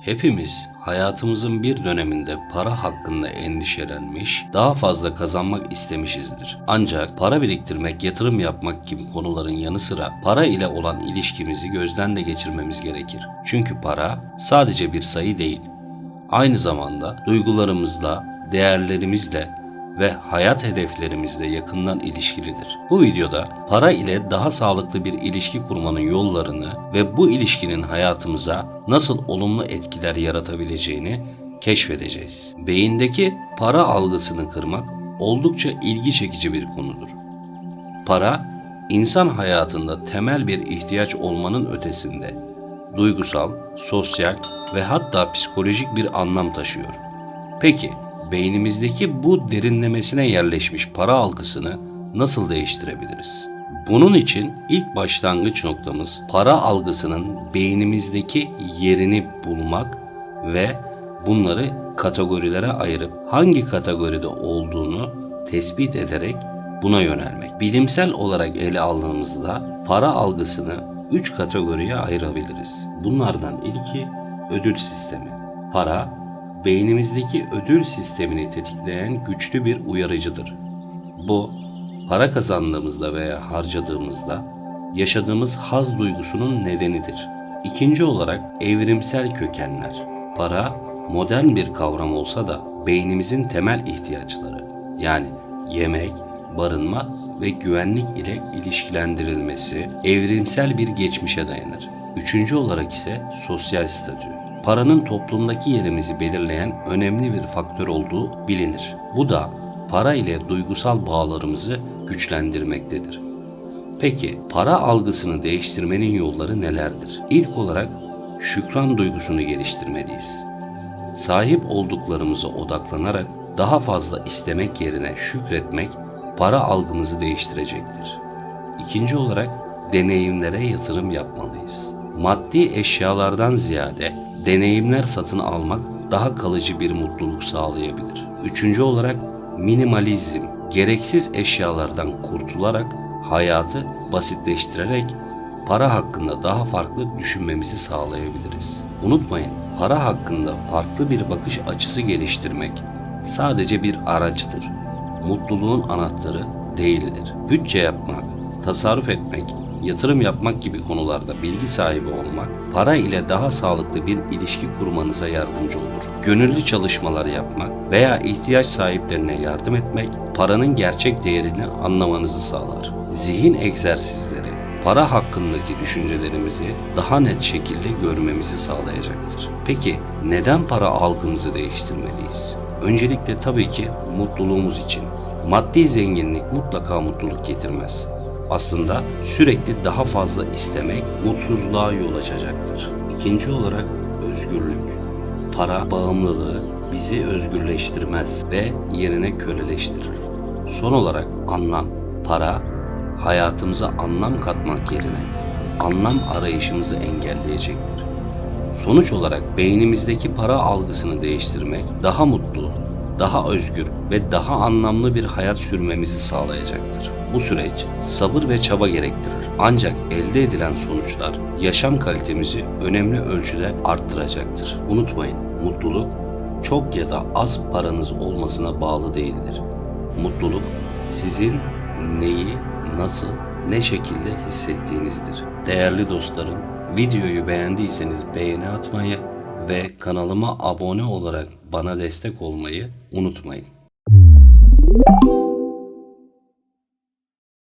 Hepimiz hayatımızın bir döneminde para hakkında endişelenmiş, daha fazla kazanmak istemişizdir. Ancak para biriktirmek, yatırım yapmak gibi konuların yanı sıra para ile olan ilişkimizi gözden de geçirmemiz gerekir. Çünkü para sadece bir sayı değil. Aynı zamanda duygularımızla, değerlerimizle ve hayat hedeflerimizle yakından ilişkilidir. Bu videoda para ile daha sağlıklı bir ilişki kurmanın yollarını ve bu ilişkinin hayatımıza nasıl olumlu etkiler yaratabileceğini keşfedeceğiz. Beyindeki para algısını kırmak oldukça ilgi çekici bir konudur. Para, insan hayatında temel bir ihtiyaç olmanın ötesinde duygusal, sosyal ve hatta psikolojik bir anlam taşıyor. Peki, beynimizdeki bu derinlemesine yerleşmiş para algısını nasıl değiştirebiliriz? Bunun için ilk başlangıç noktamız para algısının beynimizdeki yerini bulmak ve bunları kategorilere ayırıp hangi kategoride olduğunu tespit ederek buna yönelmek. Bilimsel olarak ele aldığımızda para algısını 3 kategoriye ayırabiliriz. Bunlardan ilki ödül sistemi. Para beynimizdeki ödül sistemini tetikleyen güçlü bir uyarıcıdır. Bu, para kazandığımızda veya harcadığımızda yaşadığımız haz duygusunun nedenidir. İkinci olarak evrimsel kökenler. Para modern bir kavram olsa da beynimizin temel ihtiyaçları yani yemek, barınma ve güvenlik ile ilişkilendirilmesi evrimsel bir geçmişe dayanır. Üçüncü olarak ise sosyal statü paranın toplumdaki yerimizi belirleyen önemli bir faktör olduğu bilinir. Bu da para ile duygusal bağlarımızı güçlendirmektedir. Peki para algısını değiştirmenin yolları nelerdir? İlk olarak şükran duygusunu geliştirmeliyiz. Sahip olduklarımıza odaklanarak daha fazla istemek yerine şükretmek para algımızı değiştirecektir. İkinci olarak deneyimlere yatırım yapmalıyız. Maddi eşyalardan ziyade deneyimler satın almak daha kalıcı bir mutluluk sağlayabilir. Üçüncü olarak minimalizm. Gereksiz eşyalardan kurtularak hayatı basitleştirerek para hakkında daha farklı düşünmemizi sağlayabiliriz. Unutmayın, para hakkında farklı bir bakış açısı geliştirmek sadece bir araçtır. Mutluluğun anahtarı değildir. Bütçe yapmak, tasarruf etmek, yatırım yapmak gibi konularda bilgi sahibi olmak, para ile daha sağlıklı bir ilişki kurmanıza yardımcı olur. Gönüllü çalışmalar yapmak veya ihtiyaç sahiplerine yardım etmek, paranın gerçek değerini anlamanızı sağlar. Zihin egzersizleri, para hakkındaki düşüncelerimizi daha net şekilde görmemizi sağlayacaktır. Peki neden para algımızı değiştirmeliyiz? Öncelikle tabii ki mutluluğumuz için. Maddi zenginlik mutlaka mutluluk getirmez aslında sürekli daha fazla istemek mutsuzluğa yol açacaktır. İkinci olarak özgürlük. Para bağımlılığı bizi özgürleştirmez ve yerine köleleştirir. Son olarak anlam. Para hayatımıza anlam katmak yerine anlam arayışımızı engelleyecektir. Sonuç olarak beynimizdeki para algısını değiştirmek daha mutlu, daha özgür ve daha anlamlı bir hayat sürmemizi sağlayacaktır. Bu süreç sabır ve çaba gerektirir. Ancak elde edilen sonuçlar yaşam kalitemizi önemli ölçüde arttıracaktır. Unutmayın, mutluluk çok ya da az paranız olmasına bağlı değildir. Mutluluk sizin neyi, nasıl, ne şekilde hissettiğinizdir. Değerli dostlarım, videoyu beğendiyseniz beğeni atmayı ve kanalıma abone olarak bana destek olmayı unutmayın.